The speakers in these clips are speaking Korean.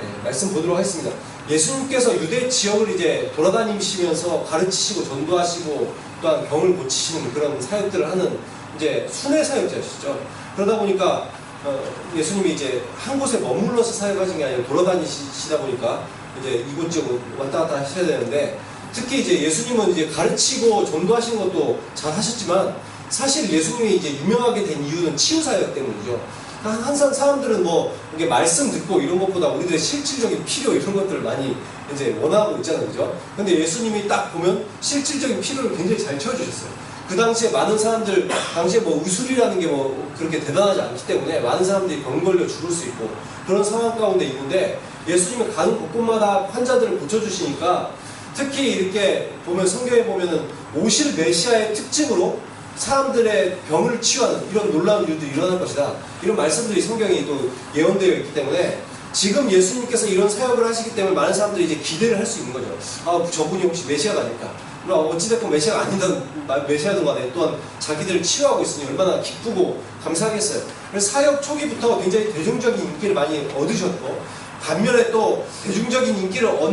네, 말씀 보도록 하겠습니다. 예수님께서 유대 지역을 이제 돌아다니시면서 가르치시고 전도하시고 또한 병을 고치시는 그런 사역들을 하는 이제 순회 사역자시죠. 그러다 보니까 어, 예수님이 이제 한 곳에 머물러서 사역하신 게 아니라 돌아다니시다 보니까 이제 이곳저곳 왔다 갔다 하셔야 되는데 특히 이제 예수님은 이제 가르치고 전도하시는 것도 잘 하셨지만 사실 예수님이 이제 유명하게 된 이유는 치유 사역 때문이죠. 한- 항상 사람들은 뭐 이게 말씀 듣고 이런 것보다 우리들의 실질적인 필요 이런 것들을 많이 이제 원하고 있잖아요, 그죠? 근데 예수님이 딱 보면 실질적인 필요를 굉장히 잘 채워주셨어요. 그 당시에 많은 사람들, 당시에 뭐 의술이라는 게 뭐 그렇게 대단하지 않기 때문에 많은 사람들이 병 걸려 죽을 수 있고 그런 상황 가운데 있는데 예수님이 가는 곳곳마다 환자들을 고쳐주시니까 특히 이렇게 보면 성경에 보면은 오실 메시아의 특징으로 사람들의 병을 치유하는 이런 놀라운 일들이 일어날 것이다. 이런 말씀들이 성경에 또 예언되어 있기 때문에 지금 예수님께서 이런 사역을 하시기 때문에 많은 사람들이 이제 기대를 할 수 있는 거죠. 아, 저분이 혹시 메시아가 아닐까? 어찌됐건 메시아가 아니든 메시아든 간에 또한 자기들을 치유하고 있으니 얼마나 기쁘고 감사하겠어요. 그래서 사역 초기부터 굉장히 대중적인 인기를 많이 얻으셨고 반면에 또 대중적인 인기를 얻,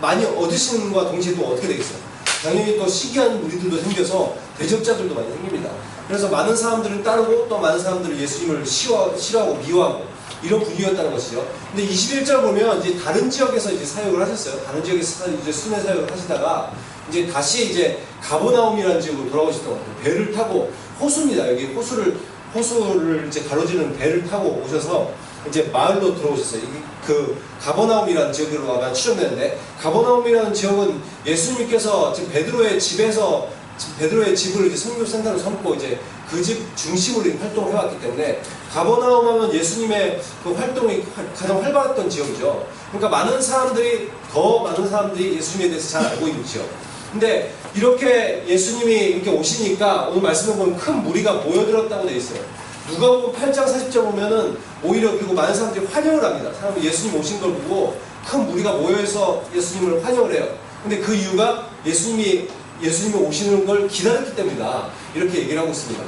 많이 얻으시는 것과 동시에 또 어떻게 되겠어요? 당연히 또 시기한 무리들도 생겨서 대적자들도 많이 생깁니다. 그래서 많은 사람들을 따르고 또 많은 사람들을 예수님을 싫어, 싫어하고 미워하고 이런 분위기였다는 것이죠. 근데 21절 보면 이제 다른 지역에서 이제 사역을 하셨어요. 다른 지역에서 사- 이제 순회 사역을 하시다가 이제 다시 이제 가보나움이라는 지역으로 돌아오셨던 것 같아요. 배를 타고 호수입니다. 여기 호수를 호수를 이제 가로지르는 배를 타고 오셔서 이제 마을로 들어오셨어요. 그 가버나움이라는 지역으로 아마 추정되는데 가버나움이라는 지역은 예수님께서 지금 베드로의 집에서 베드로의 집을 이제 성교 센터로 삼고 이제 그 집 중심으로 이 활동을 해왔기 때문에 가버나움 하면 예수님의 그 활동이 활- 가장 활발했던 지역이죠. 그러니까 많은 사람들이 더 많은 사람들이 예수님에 대해서 잘 알고 있는 지역. 근데 이렇게 예수님이 이렇게 오시니까 오늘 말씀해 보면 큰 무리가 모여들었다고 되어 있어요. 누가 보면 8장 40절 보면은 오히려 그리고 많은 사람들이 환영을 합니다. 사람이 예수님 오신 걸 보고 큰 무리가 모여서 예수님을 환영을 해요. 근데 그 이유가 예수님이 예수님이 오시는 걸 기다렸기 때문이다. 이렇게 얘기를 하고 있습니다.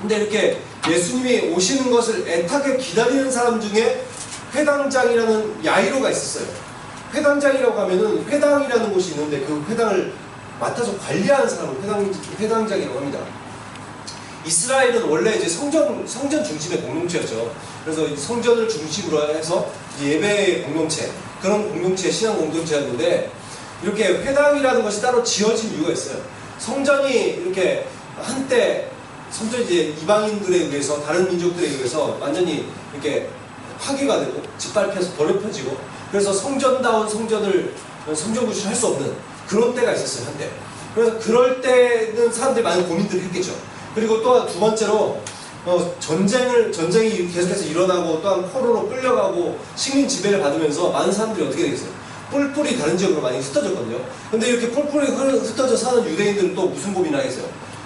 근데 이렇게 예수님이 오시는 것을 애타게 기다리는 사람 중에 회당장이라는 야이로가 있었어요. 회당장이라고 하면은 회당이라는 곳이 있는데 그 회당을 맡아서 관리하는 사람을 회당, 회당장이라고 합니다. 이스라엘은 원래 이제 성전, 성전 중심의 공동체였죠. 그래서 이 성전을 중심으로 해서 예배의 공동체, 그런 공동체, 신앙 공동체였는데, 이렇게 회당이라는 것이 따로 지어진 이유가 있어요. 성전이 이렇게 한때, 성전이 이제 이방인들에 의해서, 다른 민족들에 의해서 완전히 이렇게 파괴가 되고, 짓밟혀서 더럽혀지고, 그래서 성전다운 성전을 성전 구실을 할 수 없는 그런 때가 있었어요, 한때. 그래서 그럴 때는 사람들이 많은 고민들을 했겠죠. 그리고 또두 번째로 어, 전쟁을 전쟁이 계속해서 일어나고 또한 포로로 끌려가고 식민 지배를 받으면서 많은 사람들이 어떻게 되겠어요? 뿔뿔이 다른 지역으로 많이 흩어졌거든요. 근데 이렇게 뿔뿔이 흐- 흩어져 사는 유대인들은 또 무슨 고민을 하겠어요?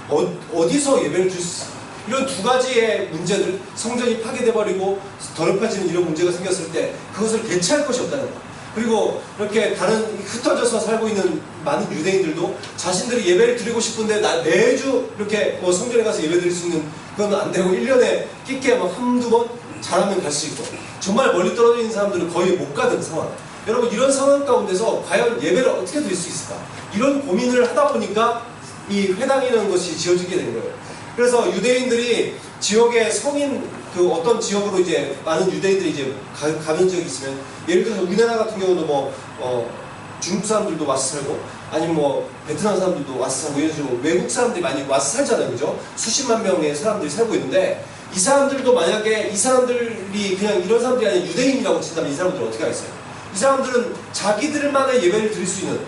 어, 어디서 예배를 드릴 수? 이런 두 가지의 문제들, 성전이 파괴돼 버리고 더럽혀지는 이런 문제가 생겼을 때 그것을 대체할 것이 없다는 거. 그리고 이렇게 다른 흩어져서 살고 있는 많은 유대인들도 자신들이 예배를 드리고 싶은데 나 매주 이렇게 뭐 성전에 가서 예배 드릴 수 있는 그건 안 되고 1년에 끼게 뭐 한두 번 잘하면 갈 수 있고 정말 멀리 떨어져 있는 사람들은 거의 못 가는 상황. 여러분 이런 상황 가운데서 과연 예배를 어떻게 드릴 수 있을까? 이런 고민을 하다 보니까 이 회당이라는 것이 지어지게 된 거예요. 그래서 유대인들이 지역의 성인 그 어떤 지역으로 이제 많은 유대인들이 이제 가, 가는 지역이 있으면 예를 들어서 우리나라 같은 경우도 뭐 어, 중국 사람들도 와서 살고 아니면 뭐 베트남 사람들도 와서 살고 이런 식으로 외국 사람들이 많이 와서 살잖아요, 그죠? 수십만 명의 사람들이 살고 있는데 이 사람들도 만약에 이 사람들이 그냥 이런 사람들이 아니라 유대인이라고 친다면 이 사람들은 어떻게 하겠어요? 이 사람들은 자기들만의 예배를 드릴 수 있는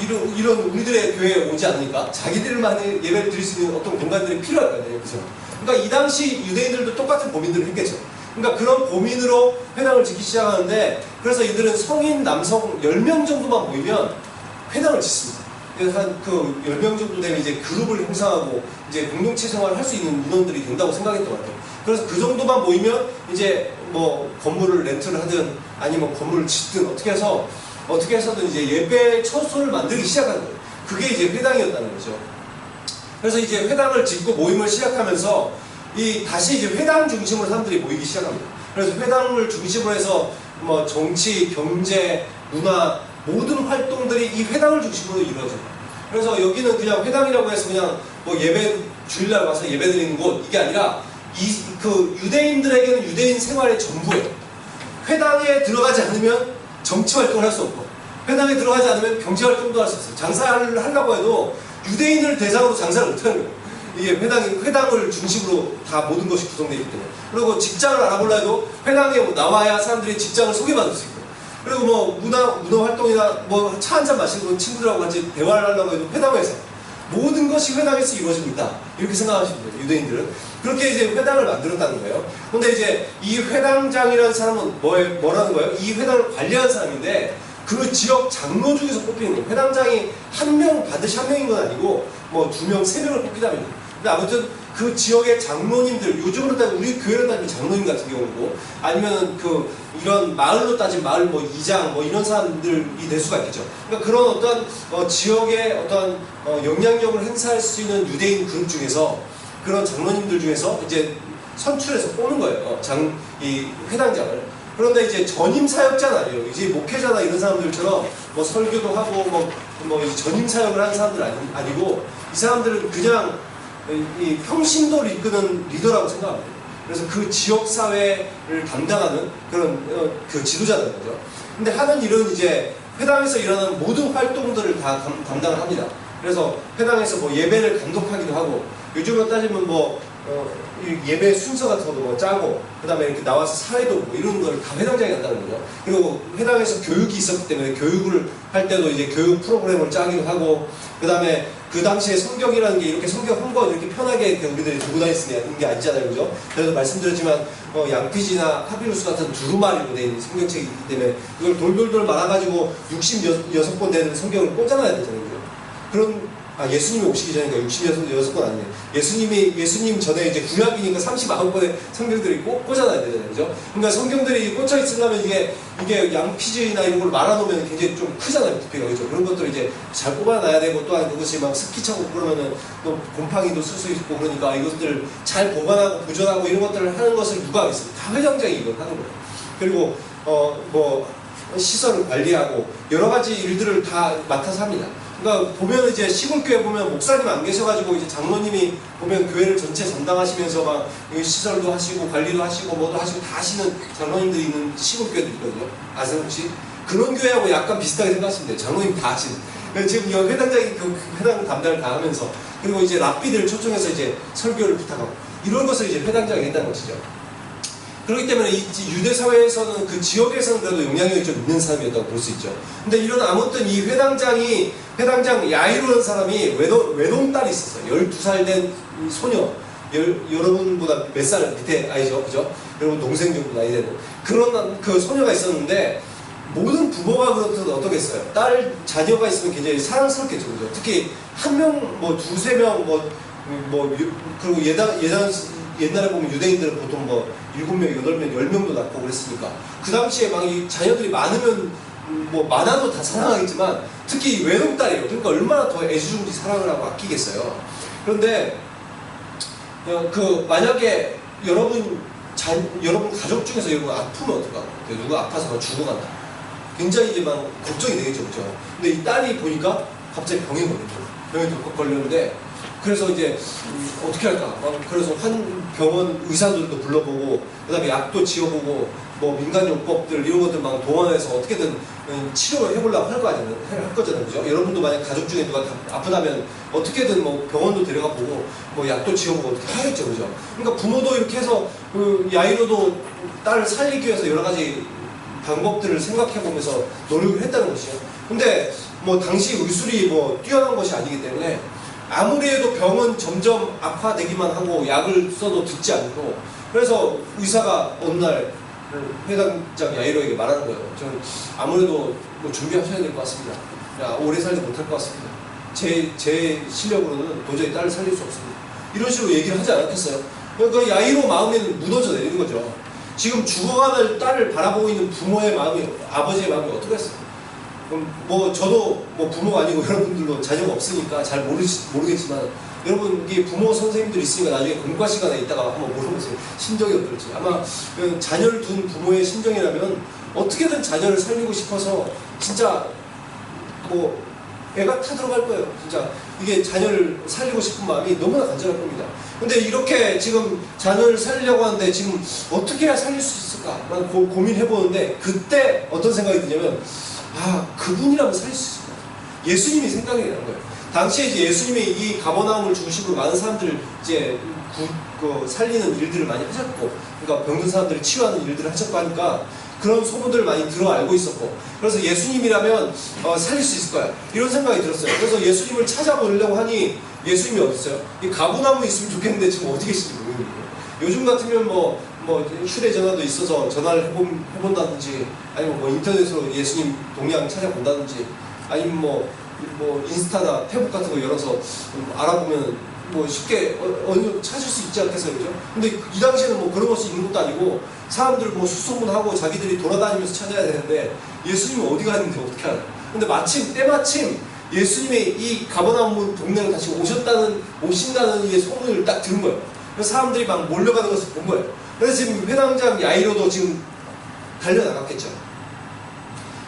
이런, 이런 우리들의 교회에 오지 않으니까 자기들만의 예배를 드릴 수 있는 어떤 공간들이 필요할 거 아니에요. 그죠? 그러니까 이 당시 유대인들도 똑같은 고민들을 했겠죠. 그러니까 그런 고민으로 회당을 짓기 시작하는데 그래서 이들은 성인 남성 10명 정도만 모이면 회당을 짓습니다. 그래서 한그 10명 정도 되면 이제 그룹을 형성하고 이제 공동체 생활을 할 수 있는 인원들이 된다고 생각했던 것 같아요. 그래서 그 정도만 모이면 이제 뭐 건물을 렌트를 하든 아니면 건물을 짓든 어떻게 해서 어떻게 해서든 이제 예배 처소를 만들기 시작하는 거예요. 그게 이제 회당이었다는 거죠. 그래서 이제 회당을 짓고 모임을 시작하면서 이 다시 이제 회당 중심으로 사람들이 모이기 시작합니다. 그래서 회당을 중심으로 해서 뭐 정치, 경제, 문화 모든 활동들이 이 회당을 중심으로 이루어져요. 그래서 여기는 그냥 회당이라고 해서 그냥 뭐 예배 주일날 와서 예배 드리는 곳 이게 아니라 이 그 유대인들에게는 유대인 생활의 전부예요. 회당에 들어가지 않으면 정치 활동을 할 수 없고 회당에 들어가지 않으면 경제 활동도 할 수 없어요. 장사를 하려고 해도 유대인을 대상으로 장사를 못하는 거예요. 이게 회당이 회당을 중심으로 다 모든 것이 구성되어 있기 때문에 그리고 직장을 알아보려 해도 회당에 나와야 사람들이 직장을 소개받을 수 있고 그리고 뭐 문화 문화 활동이나 뭐 차 한 잔 마시고 친구들하고 같이 대화를 하려고 해도 회당에서 모든 것이 회당에서 이루어집니다. 이렇게 생각하시면 돼요. 유대인들은 그렇게 이제 회당을 만들었다는 거예요. 근데 이제 이 회당장이라는 사람은 뭐 뭐라는 거예요? 이 회당을 관리하는 사람인데 그 지역 장로 중에서 뽑히는 거예요. 회당장이 한 명 반드시 한 명인 건 아니고 뭐 두 명, 세 명을 합니다. 근데 아무튼 그 지역의 장로님들 요즘으로 따지면 우리 교회로 따지면 장로님 같은 경우고 아니면은 그 이런 마을로 따지면 마을 뭐 이장 뭐 이런 사람들이 될 수가 있겠죠. 그러니까 그런 어떤 어, 지역의 어떤 어, 영향력을 행사할 수 있는 유대인 그룹 중에서 그런 장로님들 중에서 이제 선출해서 뽑는 거예요. 어, 장, 이 회당장을. 그런데 이제 전임 사역자는 아니에요. 이제 목회자나 이런 사람들처럼 뭐 설교도 하고 뭐, 뭐이 전임 사역을 하는 사람들 아니, 아니고 이 사람들은 그냥 이 평신도를 이끄는 리더라고 생각합니다. 그래서 그 지역 사회를 담당하는 그런 어, 그 지도자는 거죠. 근데 하는 일은 이제 회당에서 일어나는 모든 활동들을 다 감- 감당을 합니다. 그래서 회당에서 뭐 예배를 감독하기도 하고 요즘으로 따지면 뭐 어, 이 예배 순서 같은 것도 뭐 짜고 그 다음에 이렇게 나와서 사회도 뭐 이런 걸다 회당장이 한다는 거죠. 그리고 회당에서 교육이 있었기 때문에 교육을 할 때도 이제 교육 프로그램을 짜기도 하고 그 다음에 그 당시에 성경이라는 게 이렇게 성경 한권 이렇게 편하게 이렇게 우리들이 들고 있는 게 아니잖아요, 그죠? 그래서 말씀드렸지만 어, 양피지나 파비루스 같은 두루마리로 된 성경책이 있기 때문에 이걸 돌돌돌 말아가지고 66권 되는 성경을 꽂아놔야 되잖아요, 그런 아 예수님이 오시기 전이니까 66권 아니에요. 예수님이 예수님 전에 이제 구약이니까 39권의 성경들이 꼭 꽂아놔야 되잖아요, 그죠? 그러니까 성경들이 꽂혀 있으려면 이게 이게 양피지나 이런 걸 말아놓으면 굉장히 좀 크잖아요, 부피가 그죠? 그런 것들 이제 잘 뽑아놔야 되고 또한 그것이 막 습기 차고 그러면은 또 곰팡이도 쓸 수 있고 그러니까 이것들 잘 보관하고 보존하고 이런 것들을 하는 것을 누가 하겠어요? 다 회장장이 이걸 하는 거예요. 그리고 어 뭐 시설을 관리하고 여러 가지 일들을 다 맡아서 합니다. 그러니까 보면 이제 시골교회 보면 목사님 안 계셔가지고 이제 장로님이 보면 교회를 전체 담당하시면서 막이 시설도 하시고 관리도 하시고 뭐도 하시고 다 하시는 장로님들이 있는 시골교회들 있거든요. 아세요 혹시? 그런 교회하고 약간 비슷하게 생각하시면 돼요. 장로님 다 하시는. 지금 여기 회당장이 그 회당 담당을 다 하면서 그리고 이제 랍비들을 초청해서 이제 설교를 부탁하고 이런 것을 이제 회당장이 했다는 것이죠. 그렇기 때문에 이 유대 사회에서는 그 지역에서는 그래도 영향력이 좀 있는 사람이었다고 볼 수 있죠. 근데 이런 아무튼 이 회당장이 회당장 야이로라는 사람이 외동, 외동딸이 있었어요. 12살 된이 소녀. 열, 여러분보다 몇 살 밑에 아이죠. 그죠? 여러분 동생 정도 나이 되는. 그런 그 소녀가 있었는데 모든 부모가 그렇듯 어떻겠어요? 딸 자녀가 있으면 굉장히 사랑스럽겠죠. 그죠? 특히 한 명, 뭐 두세 명, 뭐, 뭐, 유- 그리고 예당, 예당, 옛날에 보면 유대인들은 보통 뭐 일곱 명, 여덟 명, 열 명도 낳고 그랬으니까 그 당시에 막 이 자녀들이 많으면 음, 뭐 많아도 다 사랑하겠지만 특히 이 외동 딸이에요. 그러니까 얼마나 더 애지중지 사랑을 하고 아끼겠어요. 그런데 어, 그 만약에 여러분 자, 여러분 가족 중에서 여러분 아프면 어떡하고 누가 아파서 막 죽어간다. 굉장히 이제 막 걱정이 되겠죠, 그죠? 근데 이 딸이 보니까 갑자기 병에 걸렸죠. 병에 덜컥 걸렸는데 그래서 이제 음, 어떻게 할까? 막 그래서 한 병원 의사들도 불러보고 그다음에 약도 지어보고 뭐 민간요법들 이런 것들 막 동원해서 어떻게든 음, 치료를 해보려고 할 거 아니에요? 할- 할 거잖아요, 그죠? 여러분도 만약 가족 중에 누가 다 아프다면 어떻게든 뭐 병원도 데려가 보고 뭐 약도 지어보고 어떻게 하겠죠, 그죠? 그러니까 부모도 이렇게 해서 그 야이로도 딸을 살리기 위해서 여러 가지 방법들을 생각해 보면서 노력을 했다는 것이죠. 근데 뭐 당시 의술이 뭐 뛰어난 것이 아니기 때문에 아무리 해도 병은 점점 악화되기만 하고 약을 써도 듣지 않고 그래서 의사가 어느 날 회장장 야이로에게 말하는 거예요. 저는 아무래도 뭐 준비하셔야 될 것 같습니다. 야, 오래 살지 못할 것 같습니다. 제, 제 실력으로는 도저히 딸을 살릴 수 없습니다. 이런 식으로 얘기를 하지 않았겠어요? 그러니까 야이로 마음이 무너져 내리는 거죠. 지금 죽어가는 딸을 바라보고 있는 부모의 마음이, 아버지의 마음이 어떻겠어요? 음, 뭐 저도 뭐 부모가 아니고 여러분들도 자녀가 없으니까 잘 모르시, 모르겠지만 여러분 이게 부모 선생님들 있으니까 나중에 공과 시간에 있다가 한번 물어보세요. 심정이 어떨지. 아마 그 자녀를 둔 부모의 심정이라면 어떻게든 자녀를 살리고 싶어서 진짜 뭐 애가 타들어갈 거예요. 진짜 이게 자녀를 살리고 싶은 마음이 너무나 간절할 겁니다. 근데 이렇게 지금 자녀를 살리려고 하는데 지금 어떻게 해야 살릴 수 있을까 난 고, 고민해보는데 그때 어떤 생각이 드냐면 아 그분이라면 살릴 수 있을 것 같아요 예수님이 생각이 나는 거예요. 당시에 이제 예수님이 이 가버나움을 중심으로 많은 사람들 이제 구, 그 살리는 일들을 많이 하셨고 그러니까 병든 사람들을 치유하는 일들을 하셨고 하니까 그런 소문들을 많이 들어 알고 있었고 그래서 예수님이라면 어, 살릴 수 있을 거야. 이런 생각이 들었어요. 그래서 예수님을 찾아보려고 하니 예수님이 어디 있어요? 이 가부나무 있으면 좋겠는데 지금 어디 계신지 모르겠네요. 요즘 같으면 뭐, 뭐 휴대전화도 있어서 전화를 해본, 해본다든지 아니면 뭐 인터넷으로 예수님 동양 찾아본다든지 아니면 뭐, 뭐 인스타나 페북 같은 거 열어서 음, 알아보면 뭐 쉽게 어, 어느 찾을 수 있지 않겠어요, 그죠? 근데 이 당시에는 뭐 그런 것이 있는 것도 아니고 사람들 뭐 수소문하고 자기들이 돌아다니면서 찾아야 되는데 예수님은 어디 갔는데 어떻게 알아요? 근데 마침 때마침 예수님이 이 가버나움 동네로 다시 오셨다는 오신다는 이 소문을 딱 들은 거예요. 그래서 사람들이 막 몰려가는 것을 본 거예요. 그래서 지금 회당장 야이로도 지금 달려 나갔겠죠.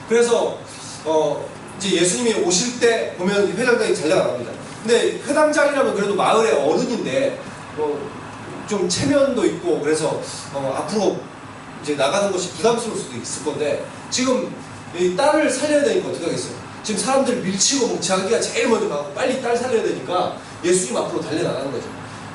그래서 어 이제 예수님이 오실 때 보면 회당장이 잘 나갑니다. 근데 회당장이라면 그래도 마을의 어른인데 뭐좀 체면도 있고 그래서 어 앞으로 이제 나가는 것이 부담스러울 수도 있을 건데 지금 이 딸을 살려야 되니까 어떻게 하겠어요? 지금 사람들 밀치고 뭐 자기가 제일 먼저 가고 빨리 딸 살려야 되니까 예수님 앞으로 달려나가는 거죠.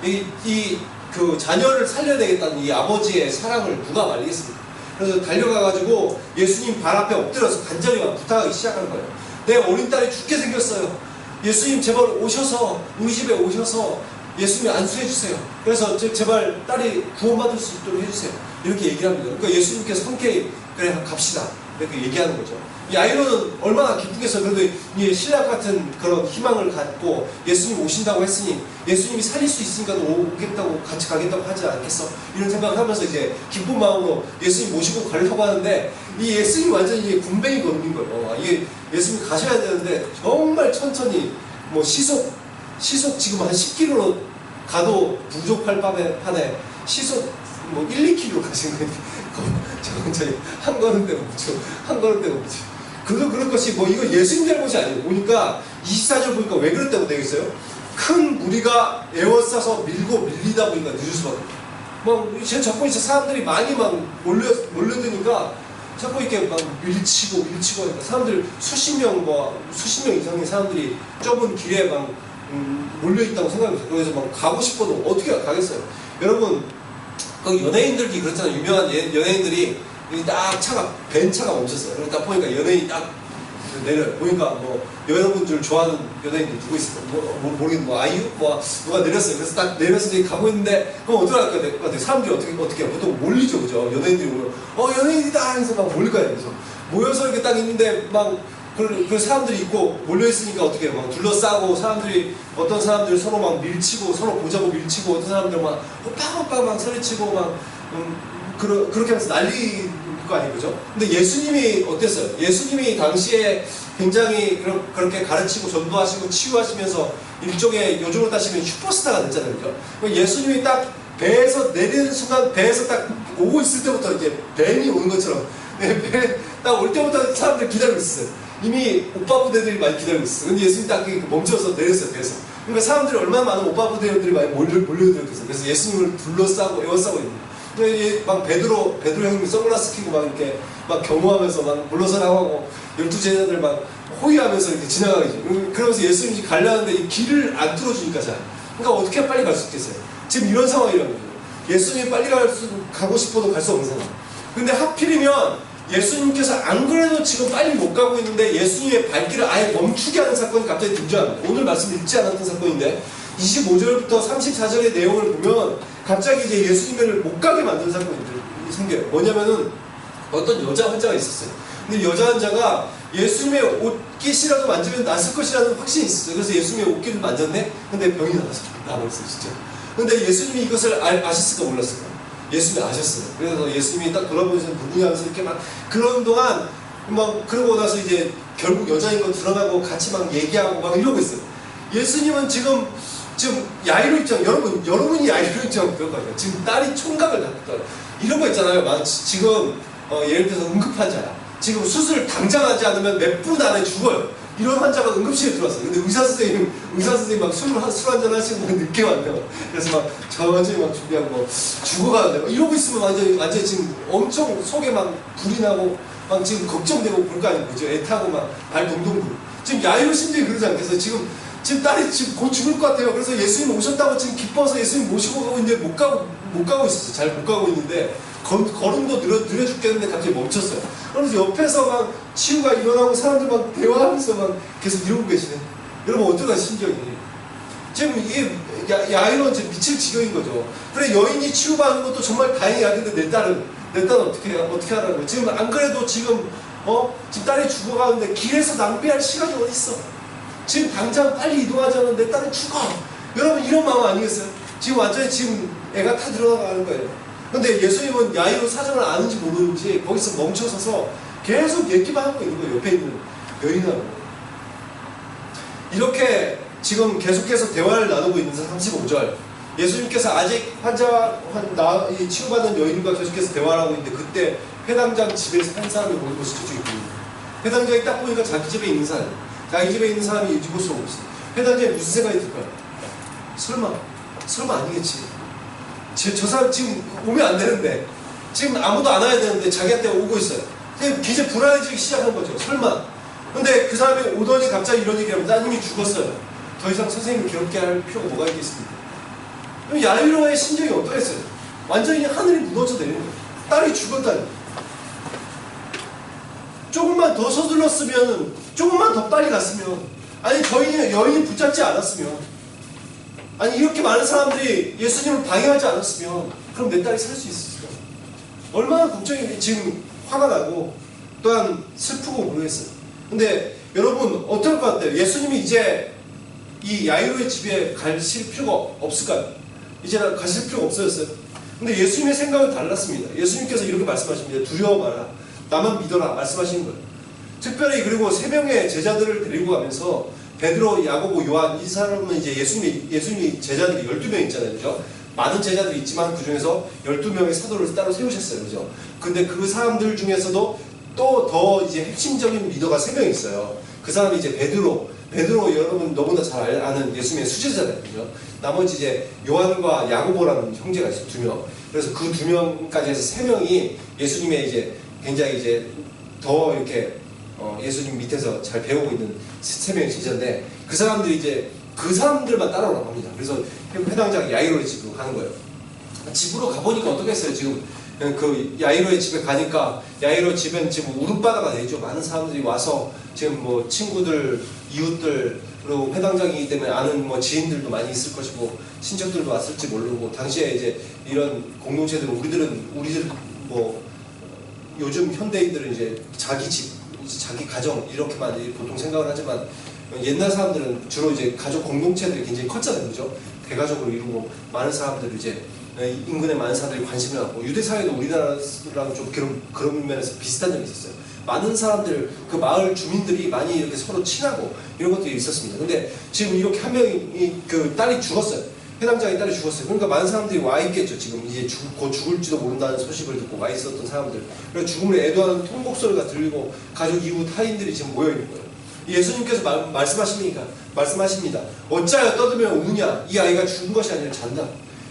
이, 이, 그 자녀를 살려야 되겠다는 이 아버지의 사랑을 누가 말리겠습니까? 그래서 달려가가지고 예수님 발 앞에 엎드려서 간절히 막 부탁하기 시작하는 거예요. 내 어린 딸이 죽게 생겼어요. 예수님 제발 오셔서 우리 집에 오셔서 예수님 안수해 주세요. 그래서 제, 제발 딸이 구원받을 수 있도록 해주세요. 이렇게 얘기를 합니다. 그러니까 예수님께서 흔쾌히 그래 갑시다. 이렇게 얘기하는 거죠. 이 아이로는 얼마나 기쁘겠어요. 그래도 이 신랑 같은 그런 희망을 갖고 예수님 오신다고 했으니 예수님이 살릴 수 있으니까 오겠다고 같이 가겠다고 하지 않겠어. 이런 생각을 하면서 이제 기쁜 마음으로 예수님 모시고 가려고 하는데 이 예수님 완전히 군뱅이 걸린 거예요. 아, 이게 예수님 가셔야 되는데 정말 천천히 뭐 시속 시속 지금 한 10km로 가도 부족할 판에 시속 뭐 1, 2km 가시는 거예요. 저건 저희 한 걸음 때문에 묻죠. 한 걸음 때문에 묻죠. 그도 그럴 것이 뭐 이거 예수님 잘못이 아니에요. 보니까 24절 보니까 왜 그랬다고 되겠어요? 큰 무리가 에워싸서 밀고 밀리다 보니까 늦을 수밖에 없어요. 막 자꾸 이제 사람들이 많이 막 몰려 몰려드니까 자꾸 이렇게 막 밀치고 밀치고 하니까 사람들 수십 명 뭐 수십 명 이상의 사람들이 좁은 길에 막 음, 몰려 있다고 생각해요. 그래서 막 가고 싶어도 어떻게 가겠어요? 여러분 그 연예인들이 그렇잖아요. 유명한 예- 연예인들이 딱 차가 벤 차가 멈췄어요. 그러니까 딱 보니까 연예인이 딱 내려 보니까 뭐 여러분들 좋아하는 연예인들 누구 있을까? 뭐, 뭐 모르겠는 뭐 아이유 뭐 누가 내렸어요. 그래서 딱 내려서 이제 가고 있는데 그럼 어떻게 할까? 같아요? 사람들이 어떻게 어떻게? 보통 몰리죠, 그죠? 연예인들이 모여 어 연예인이다 해서 막 몰릴 거예요. 그래서 모여서 이렇게 딱 있는데 막 그, 그 사람들이 있고 몰려있으니까 어떻게? 막 둘러싸고 사람들이 어떤 사람들 서로 막 밀치고 서로 보자고 밀치고 어떤 사람들 막 오빠 오빠 막 소리치고 막 음, 그러, 그렇게 하면서 난리 거 아니에요 그죠? 근데 예수님이 어땠어요? 예수님이 당시에 굉장히 그러, 그렇게 가르치고 전도하시고 치유하시면서 일종의 요즘으로 따지면 슈퍼스타가 됐잖아요 그죠? 예수님이 딱 배에서 내리는 순간 배에서 딱 오고 있을 때부터 이제 뱀이 오는 것처럼 딱 올 때부터 사람들 기다리고 있었어요 이미 오빠 부대들이 많이 기다리고 있어요. 근데 예수님 딱 멈춰서 내렸어요, 배에서. 그러니까 사람들이 얼마나 많은 오빠 부대들이 많이 몰려, 몰려들었어요. 그래서 예수님을 둘러싸고 에워싸고 있는 거예요. 막 베드로, 베드로 형님이 선글라스 끼고 막 이렇게 막 경호하면서 막 물러서라고 하고 열두 제자들 막 호위하면서 이렇게 지나가겠죠. 그러면서 예수님이 가려는데 이 길을 안 뚫어주니까 잘. 그러니까 어떻게 빨리 갈 수 있겠어요? 지금 이런 상황이라는 거죠. 예수님이 빨리 갈 수, 가고 싶어도 갈 수 없는 상황. 근데 하필이면 예수님께서 안 그래도 지금 빨리 못 가고 있는데 예수님의 발길을 아예 멈추게 하는 사건이 갑자기 등장합니다. 오늘 말씀 읽지 않았던 사건인데 25절부터 34절의 내용을 보면 갑자기 이제 예수님을 못 가게 만든 사건이 생겨요. 뭐냐면은 어떤 여자 환자가 있었어요. 근데 여자 환자가 예수님의 옷깃이라도 만지면 낫을 것이라는 확신이 있었어요. 그래서 예수님의 옷깃을 만졌네? 근데 병이 나왔어. 나버렸어요, 진짜. 근데 예수님이 이것을 아, 아셨을까 몰랐을까? 예수님이 아셨어요. 그래서 예수님이 딱 부분이 하면서 이렇게 막 그런 동안 막 그러고 나서 이제 결국 여자인 거 드러나고 같이 막 얘기하고 막 이러고 있어요. 예수님은 지금 지금 야이로 입장 여러분 여러분이 야이로 입장 그런 거예요. 지금 딸이 총각을 낳았다. 이런 거 있잖아요. 막 지- 지금 어, 예를 들어서 응급 환자야. 지금 수술 당장 하지 않으면 몇 분 안에 죽어요. 이런 환자가 응급실에 들어왔어요. 근데 의사 선생님, 의사 선생님 막 술, 한- 술 한잔 하시고 늦게 왔네요. 그래서 막 천천히 막 준비하고 뭐 죽어가는데 이러고 있으면 완전히, 완전히 지금 엄청 속에 막 불이 나고 막 지금 걱정되고 그럴 거 아니에요. 그죠? 애타고 막 발 동동 굴. 지금 야이로 심정이 그러지 않겠어요? 지금 지금 딸이 지금 곧 죽을 것 같아요. 그래서 예수님 오셨다고 지금 기뻐서 예수님 모시고 가고 있는데 못 가고 못 가고 있었어요. 잘 못 가고 있는데 걸, 걸음도 느려 느려 죽겠는데 갑자기 멈췄어요. 그래서 옆에서 막 치유가 일어나고 사람들 막 대화하면서 막 계속 이러고 계시네. 여러분 어떨까 심정이? 지금 이게 야, 야이로는 지금 미칠 지경인 거죠. 그래 여인이 치유받는 것도 정말 다행이야. 근데 내 딸은 내 딸은 어떻게 해? 어떻게 하라고? 지금 안 그래도 지금 어 지금 딸이 죽어가는데 길에서 낭비할 시간이 어디 있어? 지금 당장 빨리 이동하자면 내 딸은 죽어. 여러분 이런 마음 아니겠어요? 지금 완전히 지금 애가 타 들어가는 거예요. 근데 예수님은 야이로 사정을 아는지 모르는지 거기서 멈춰서서 계속 얘기만 하고 있는 거예요. 옆에 있는 여인하고. 이렇게 지금 계속해서 대화를 나누고 있는 35절. 예수님께서 아직 환자와 치유받은 여인과 계속해서 대화를 하고 있는데 그때 회당장 집에서 한 사람을 보는 것이 저쪽에 보입니다. 회당장이 딱 보니까 자기 집에 있는 사람. 자기 집에 있는 사람이 이곳으로 오고 있어요. 회당장에 무슨 생각이 들까요? 설마, 설마 아니겠지. 저, 저 사람 지금 오면 안 되는데, 지금 아무도 안 와야 되는데 자기한테 오고 있어요. 이제 불안해지기 시작한 거죠. 설마. 근데 그 사람이 오더니 갑자기 이런 얘기를 하면 따님이 죽었어요. 더 이상 선생님을 괴롭게 할 필요가 뭐가 있겠습니까? 그럼 야이로의 심정이 어떠했어요? 완전히 하늘이 무너져 내리는 거예요. 딸이 죽었다니. 조금만 더 서둘렀으면, 조금만 더 빨리 갔으면, 아니, 저희 여인이 붙잡지 않았으면, 아니, 이렇게 많은 사람들이 예수님을 방해하지 않았으면, 그럼 내 딸이 살 수 있었을까? 얼마나 걱정이 지금 화가 나고, 또한 슬프고 모르겠어요. 근데 여러분, 어떨 것 같아요? 예수님이 이제 이 야이로의 집에 가실 필요가 없을까요? 이제 가실 필요가 없어졌어요. 근데 예수님의 생각은 달랐습니다. 예수님께서 이렇게 말씀하십니다. 두려워 마라. 나만 믿어라. 말씀하시는 거예요. 특별히 그리고 세 명의 제자들을 데리고 가면서 베드로, 야고보, 요한 이 사람은 이제 예수님이 예수님이 제자들이 12명 있잖아요. 그죠? 많은 제자들이 있지만 그 중에서 12명의 사도를 따로 세우셨어요. 그죠? 근데 그 사람들 중에서도 또 더 이제 핵심적인 리더가 세명 있어요. 그 사람이 이제 베드로, 베드로 여러분 너무나 잘 알- 아는 예수님의 수제자잖아요. 그죠? 나머지 이제 요한과 야고보라는 형제가 있어요. 두 명. 그래서 그 두 명까지 해서 세 명이 예수님의 이제 굉장히 이제 더 이렇게 어, 예수님 밑에서 잘 배우고 있는 세 명의 제자인데 그 사람들이 이제 그 사람들만 따라오라고 합니다. 그래서 회당장 야이로의 집으로 가는 거예요. 집으로 가보니까 어떻겠어요 지금 그 야이로의 집에 가니까 야이로 집은 지금 울음바다가 되죠 많은 사람들이 와서 지금 뭐 친구들 이웃들 그리고 회당장이기 때문에 아는 뭐 지인들도 많이 있을 것이고 친척들도 왔을지 모르고 당시에 이제 이런 공동체들은 우리들은 우리들 뭐 요즘 현대인들은 이제 자기 집 이제 자기 가정 이렇게만 보통 생각을 하지만 옛날 사람들은 주로 이제 가족 공동체들이 굉장히 컸잖아요, 그죠? 대가족으로 이루고 많은 사람들이 이제 인근의 많은 사람들이 관심을 갖고 유대 사회도 우리나라랑 좀 그런 그런 면에서 비슷한 점이 있었어요. 많은 사람들 그 마을 주민들이 많이 이렇게 서로 친하고 이런 것들이 있었습니다. 근데 지금 이렇게 한 명이 그 딸이 죽었어요. 해당장의 딸이 죽었어요. 그러니까 많은 사람들이 와 있겠죠. 지금 이제 죽, 곧 죽을지도 모른다는 소식을 듣고 와 있었던 사람들. 그래서 죽음을 애도하는 통곡 소리가 들리고 가족 이웃 타인들이 지금 모여 있는 거예요. 예수님께서 말, 말씀하십니까? 말씀하십니다. 어찌하여 떠들며 우느냐? 이 아이가 죽은 것이 아니라 잔다.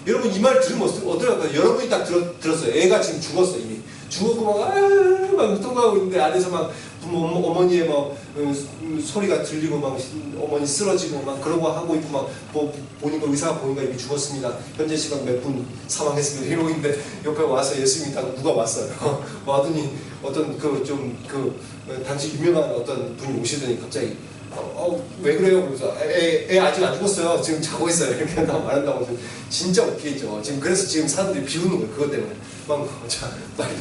여러분 이 말 들으면 어떨- 어떨까요? 여러분이 딱 들었, 들었어요. 애가 지금 죽었어 이미. 죽었고 막 아유 막 통과하고 있는데 안에서 막 부모 어머- 어머니의 막 음, 음, 소리가 들리고 막 어머니 쓰러지고 막거 하고 있고 막 보, 보니까 의사가 보니까 이미 죽었습니다. 현재 시간 몇 분 사망했습니다. 이러고 있는데 옆에 와서 예수님이 딱 누가 왔어요. 와더니 어떤 그좀그 당시 유명한 어떤 분이 오시더니 갑자기 어, 어, 왜 그래요? 그래서 애, 애 아직 안 죽었어요. 지금 자고 있어요. 이렇게 한다고 말한다고 좀 진짜 웃기죠. 지금 그래서 지금 사람들이 비웃는 거예요. 그것 때문에. 막, 자, 빨리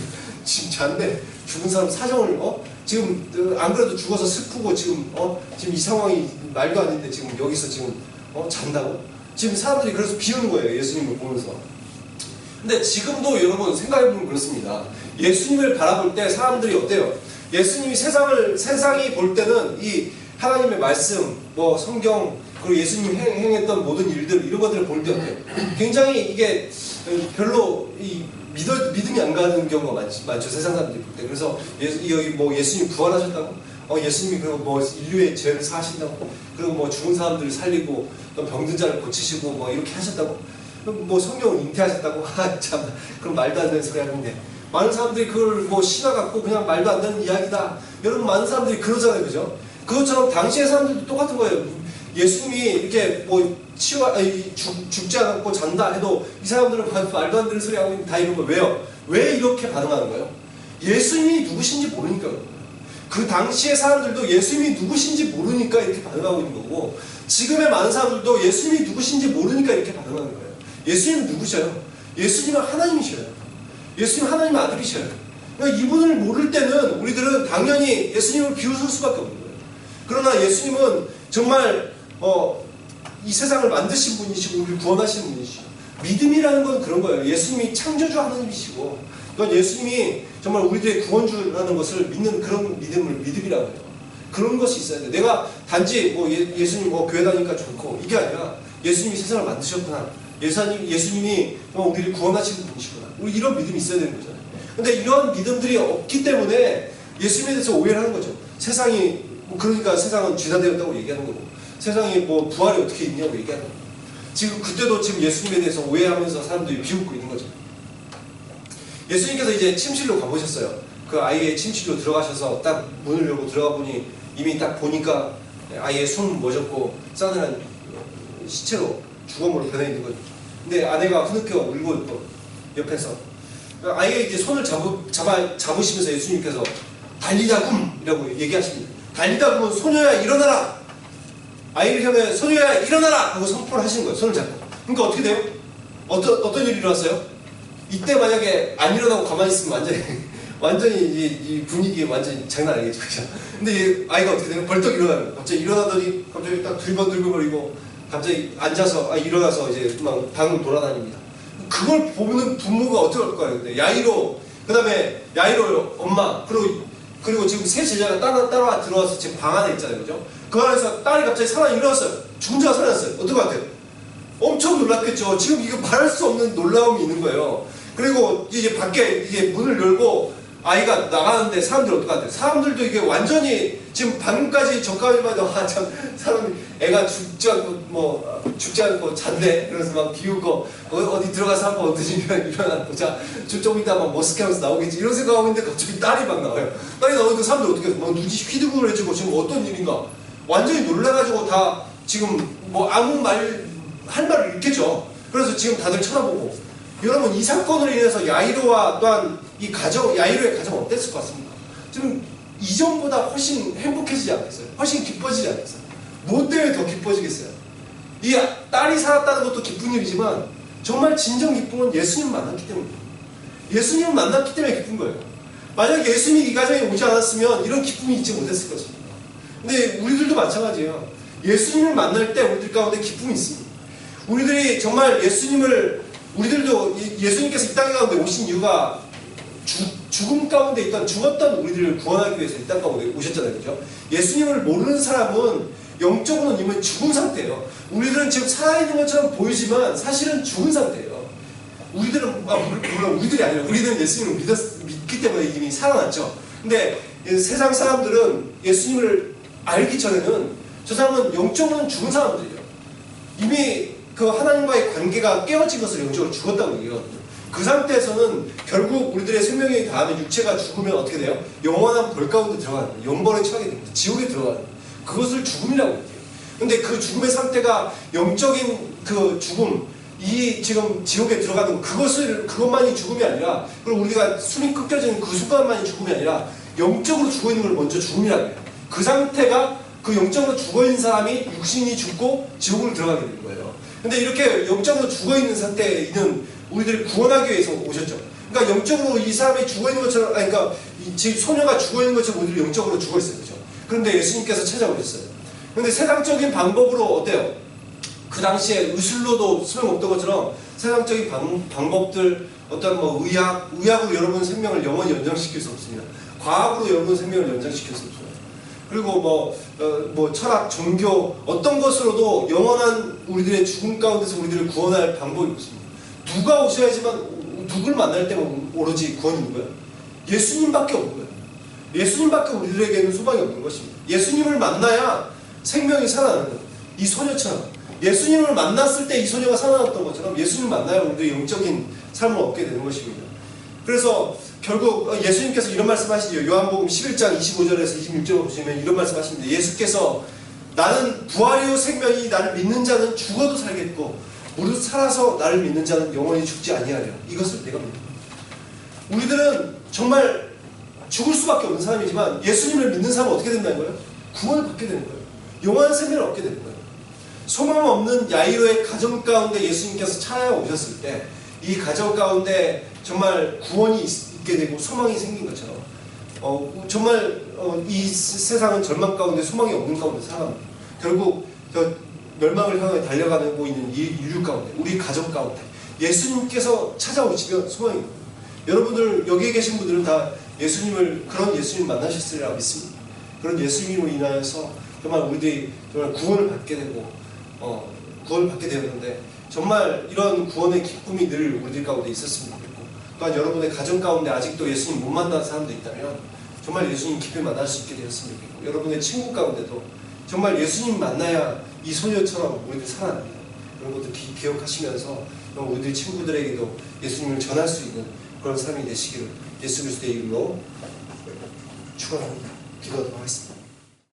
지금 잔데 죽은 사람 사정을 어? 지금 어, 안 그래도 죽어서 슬프고 지금 어? 지금 이 상황이 말도 안 되는데 지금 여기서 지금 어? 잔다고? 지금 사람들이 그래서 비웃는 거예요. 예수님을 보면서. 근데 지금도 여러분 생각해보면 그렇습니다. 예수님을 바라볼 때 사람들이 어때요? 예수님이 세상을 세상이 볼 때는 이 하나님의 말씀, 뭐 성경 그리고 예수님이 행, 행했던 모든 일들 이런 것들을 볼 때 어때요? 굉장히 이게 별로 이 믿어, 믿음이 안 가는 경우가 많지, 많죠 세상 사람들이 볼 때. 그래서 예, 여기 뭐 예수님 부활하셨다고? 어 예수님이 그리고 뭐 인류의 죄를 사하신다고? 그리고 뭐 죽은 사람들을 살리고 또 병든 자를 고치시고 뭐 이렇게 하셨다고? 뭐 성경을 잉태하셨다고? 아 참 그럼 말도 안 되는 소리 하는데 많은 사람들이 그걸 뭐 신화 갖고 그냥 말도 안 되는 이야기다. 여러분 많은 사람들이 그러잖아요, 그죠? 그것처럼 당시의 사람들도 똑같은 거예요. 예수님이 이렇게 뭐 죽, 죽지 않고 잔다 해도 이 사람들은 말- 말도 안 되는 소리 하고 다 이런 거 왜요? 왜 이렇게 반응하는 거예요? 예수님이 누구신지 모르니까 거예요. 그 당시의 사람들도 예수님이 누구신지 모르니까 이렇게 반응하고 있는 거고 지금의 많은 사람들도 예수님이 누구신지 모르니까 이렇게 반응하는 거예요. 예수님은 누구셔요? 예수님은 하나님이셔요. 예수님 하나님 아들이셔요. 그러니까 이분을 모를 때는 우리들은 당연히 예수님을 비웃을 수밖에 없는 거예요. 그러나 예수님은 정말 어, 이 세상을 만드신 분이시고 우리를 구원하시는 분이시고 믿음이라는 건 그런 거예요. 예수님이 창조주 하나님이시고 그건 예수님이 정말 우리들의 구원주라는 것을 믿는 그런 믿음을 믿음이라고 해요. 그런 것이 있어야 돼. 내가 단지 뭐 예, 수님뭐 교회 다니니까 좋고 이게 아니라 예수님이 세상을 만드셨구나. 예수님, 예수님이 우리를 구원하시는 분이시구나. 우리 이런 믿음이 있어야 되는 거잖아요. 근데 이런 믿음들이 없기 때문에 예수님에 대해서 오해를 하는 거죠. 세상이 뭐 그러니까 세상은 죄다 되었다고 얘기하는 거고 세상이 뭐 부활이 어떻게 있냐고 얘기하는 거고 지금 그때도 지금 예수님에 대해서 오해하면서 사람들이 비웃고 있는 거죠. 예수님께서 이제 침실로 가보셨어요. 그 아이의 침실로 들어가셔서 딱 문을 열고 들어가 보니 이미 딱 보니까 아이의 손 멎었고 싸늘한 시체로 죽음으로 변해 있는 거죠. 근데 아내가 흐느껴 울고 있고 옆에서 아이의 이제 손을 잡으, 잡아, 잡으시면서 예수님께서 달리다굼이라고 얘기하십니다. 달리다굼은 소녀야 일어나라. 향해 소녀야 일어나라 하고 선포를 하시는 거예요. 손을 잡고. 그러니까 어떻게 돼요? 어떤 어떤 일이 일어났어요? 이때 만약에 안 일어나고 가만히 있으면 완전히 완전히 이, 이 분위기 완전히 장난 아니겠죠, 그죠? 근데 이 아이가 어떻게 되냐? 벌떡 일어나는 거예요. 갑자기 일어나더니 갑자기 딱 들번들번거리고 갑자기 앉아서 아 일어나서 이제 막 방을 돌아다닙니다. 그걸 보면 부모가 거예요? 근데 야이로 그다음에 야이로 엄마 그리고 그리고 지금 세 제자가 따라 따라 들어와서 지금 방 안에 있잖아요, 그죠? 그 안에서 딸이 갑자기 살아 일어났어요. 죽은 자가 살아났어요. 어떨 것 같아요? 엄청 놀랐겠죠. 지금 이거 말할 수 없는 놀라움이 있는 거예요. 그리고 이제 밖에 이제 문을 열고 아이가 나가는데 사람들 어떨 것 같아요? 사람들도 이게 완전히 지금 방금까지 저까지만 해도 아참 사람이 애가 죽지 않고 뭐 죽지 않고 잔대 그래서 막 비우고 어, 어디 들어가서 한번 어디지 일어나고 자좀 이따 막 머스크하면서 나오겠지 이런 생각하고 있는데 갑자기 딸이 막 나와요. 딸이 나오니까 사람들 어떻게? 막 눈이 휘두글 해지고 지금 어떤 일인가 완전히 놀라가지고 다 지금 뭐 아무 말 할 말을 잃겠죠. 그래서 지금 다들 쳐다보고 여러분 이 사건으로 인해서 야이로와 또한 이 가정 야이로의 가정 어땠을 것 같습니까? 지금 이전보다 훨씬 행복해지지 않겠어요? 훨씬 기뻐지지 않겠어요? 뭐 때문에 더 기뻐지겠어요? 이 딸이 살았다는 것도 기쁜 일이지만 정말 진정 기쁨은 예수님 만났기 때문이에요. 예수님을 만났기 때문에 기쁜 거예요. 만약 예수님이 이 가정에 오지 않았으면 이런 기쁨이 있지 못했을 것입니다. 근데 우리들도 마찬가지예요. 예수님을 만날 때 우리들 가운데 기쁨이 있습니다. 우리들이 정말 예수님을 우리들도 이- 예수님께서 이 땅 가운데 오신 이유가 죽, 죽음 가운데 있던 죽었던 우리들을 구원하기 위해서 이 땅 가운데 오셨잖아요, 그죠? 예수님을 모르는 사람은 영적으로는 이미 죽은 상태예요. 우리들은 지금 살아있는 것처럼 보이지만 사실은 죽은 상태예요. 우리들은 아, 물- 물론 우리들이 아니라 우리들은 예수님을 믿었, 믿기 때문에 이미 살아났죠. 근데 이 세상 사람들은 예수님을 알기 전에는 저 사람은 영적으로는 죽은 사람들이에요. 이미 그 하나님과의 관계가 깨어진 것을 영적으로 죽었다고 얘기하거든요. 그 상태에서는 결국 우리들의 생명이 다음에 육체가 죽으면 어떻게 돼요? 영원한 벌 가운데 들어가는. 영벌에 처하게 됩니다. 지옥에 들어가는. 그것을 죽음이라고 얘기해요. 근데 그 죽음의 상태가 영적인 그 죽음, 이 지금 지옥에 들어가는 거, 그것을 그것만이 죽음이 아니라 그리고 우리가 숨이 끊겨지는 그 순간만이 죽음이 아니라 영적으로 죽어 있는 걸 먼저 죽음이라고 해요. 그 상태가 그 영적으로 죽어 있는 사람이 육신이 죽고 지옥으로 들어가게 되는 거예요. 근데 이렇게 영적으로 죽어 있는 상태에 있는 우리들을 구원하기 위해서 오셨죠. 그러니까 영적으로 이 사람이 죽어 있는 것처럼, 아니, 그러니까 이 지금 소녀가 죽어 있는 것처럼 우리들 영적으로 죽어 있어요, 그죠? 그런데 예수님께서 찾아오셨어요. 근데 세상적인 방법으로 어때요? 그 당시에 의술로도 소용없던 것처럼 세상적인 방, 방법들 어떤 뭐 의학, 의학으로 여러분 생명을 영원히 연장시킬 수 없습니다. 과학으로 여러분 생명을 연장시켰을 뿐 그리고 뭐, 어, 뭐 철학, 종교 어떤 것으로도 영원한 우리들의 죽음 가운데서 우리들을 구원할 방법이 없습니다. 누가 오셔야지만 누굴 만날 때만 오로지 구원이 거예요. 예수님밖에 없는 거예요. 예수님밖에 우리들에게는 소망이 없는 것입니다. 예수님을 만나야 생명이 살아나는 거예요. 이 소녀처럼 예수님을 만났을 때 이 소녀가 살아났던 것처럼 예수님 만나야 우리도 영적인 삶을 얻게 되는 것입니다. 그래서 결국 예수님께서 이런 말씀하시죠. 요한복음 11장 25절에서 26절 보시면 이런 말씀하십니다. 예수께서 나는 부활이요 생명이 나를 믿는 자는 죽어도 살겠고 무릇 살아서 나를 믿는 자는 영원히 죽지 아니하려. 이것을 내가 믿는. 우리들은 정말 죽을 수밖에 없는 사람이지만 예수님을 믿는 사람은 어떻게 된다는 거예요? 구원을 받게 되는 거예요. 영원한 생명을 얻게 되는 거예요. 소망 없는 야이로의 가정 가운데 예수님께서 찾아오셨을 때 이 가정 가운데 정말 구원이 있- 있게 되고 소망이 생긴 것처럼 어, 정말 어, 이 세- 세상은 절망 가운데 소망이 없는 가운데 살아갑니다. 결국 저 멸망을 향해 달려가고 있는 이 인류 가운데 우리 가정 가운데 예수님께서 찾아오시면 소망이. 여러분들 여기에 계신 분들은 다 예수님을 그런 예수님 만나셨으리라 믿습니다. 그런 예수님으로 인하여서 정말 우리들이 정말 구원을 받게 되고 어, 구원을 받게 되었는데 정말 이런 구원의 기쁨이 늘 우리들 가운데 있었으면 좋겠고 또한 여러분의 가정 가운데 아직도 예수님 못 만난 사람도 있다면 정말 예수님 깊이 만날 수 있게 되었으면 좋겠고 여러분의 친구 가운데도 정말 예수님 만나야 이 소녀처럼 우리들 살아납니다. 그런 것도 기, 기억하시면서 우리들 친구들에게도 예수님을 전할 수 있는 그런 삶이 되시기를 예수 그리스도의 이름으로 축원합니다. 기도하도록 하겠습니다.